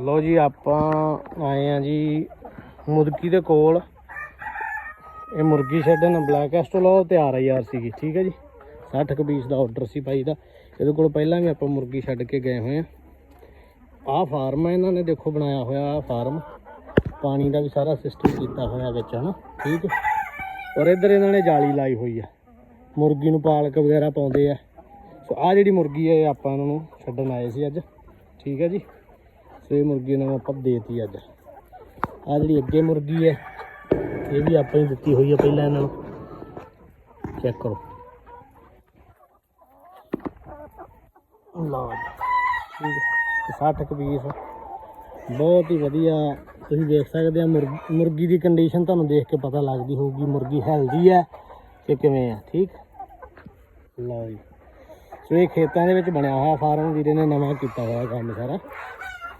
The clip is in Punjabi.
ਲੋ ਜੀ, ਆਪਾਂ ਆਏ ਆ ਜੀ ਮੁਰਗੀ ਦੇ ਕੋਲ। ਇਹ ਮੁਰਗੀ ਛੱਡਣ ਬਲੈਕ ਐਸਟੋਲੋ ਤਿਆਰ ਆ ਯਾਰ ਸੀਗੀ, ਠੀਕ ਹੈ ਜੀ? 60 ਕੁ ਪੀਸ ਦਾ ਆਰਡਰ ਸੀ ਭਾਈ ਦਾ। ਇਹਦੇ ਕੋਲ ਪਹਿਲਾਂ ਵੀ ਆਪਾਂ ਮੁਰਗੀ ਛੱਡ ਕੇ ਗਏ ਹੋਏ ਆ। ਆਹ ਫਾਰਮ ਹੈ ਇਹਨਾਂ ਨੇ ਦੇਖੋ ਬਣਾਇਆ ਹੋਇਆ ਆਹ ਫਾਰਮ ਪਾਣੀ ਦਾ ਵੀ ਸਾਰਾ ਸਿਸਟਮ ਕੀਤਾ ਹੋਇਆ ਵਿੱਚ, ਹਨਾ? ਠੀਕ ਔਰ ਇੱਧਰ ਇਹਨਾਂ ਨੇ ਜਾਲੀ ਲਾਈ ਹੋਈ ਆ। ਮੁਰਗੀ ਨੂੰ ਪਾਲਕ ਵਗੈਰਾ ਪਾਉਂਦੇ ਆ। ਸੋ ਆ ਜਿਹੜੀ ਮੁਰਗੀ ਹੈ ਇਹ ਆਪਾਂ ਇਹਨਾਂ ਨੂੰ ਛੱਡਣ ਆਏ ਸੀ ਅੱਜ। ਠੀਕ ਹੈ ਜੀ? ਇਹ ਮੁਰਗੀ ਇਹਨਾਂ ਨੂੰ ਆਪਾਂ ਦੇਤੀ ਅੱਜ। ਆ ਜਿਹੜੀ ਅੱਗੇ ਮੁਰਗੀ ਹੈ, ਇਹ ਵੀ ਆਪਾਂ ਹੀ ਦਿੱਤੀ ਹੋਈ ਹੈ ਪਹਿਲਾਂ ਇਹਨਾਂ ਨੂੰ। ਚੈੱਕ ਕਰੋ। ਲਓ ਜੀ। ਠੀਕ 60 ਕੁ ਪੀਸ ਬਹੁਤ ਹੀ ਵਧੀਆ। ਤੁਸੀਂ ਦੇਖ ਸਕਦੇ ਆ ਮੁਰਗੀ ਮੁਰਗੀ ਦੀ ਕੰਡੀਸ਼ਨ ਤੁਹਾਨੂੰ ਦੇਖ ਕੇ ਪਤਾ ਲੱਗਦੀ ਹੋਊਗੀ ਮੁਰਗੀ ਹੈਲਦੀ ਹੈ ਕਿ ਕਿਵੇਂ ਆ ਠੀਕ? ਲਓ ਜੀ। ਸੋ ਇਹ ਖੇਤਾਂ ਦੇ ਵਿੱਚ ਬਣਿਆ ਹੋਇਆ ਫਾਰਮ ਵੀਰੇ ਨੇ ਨਵਾਂ ਕੀਤਾ ਹੋਇਆ ਕੰਮ ਸਾਰਾ।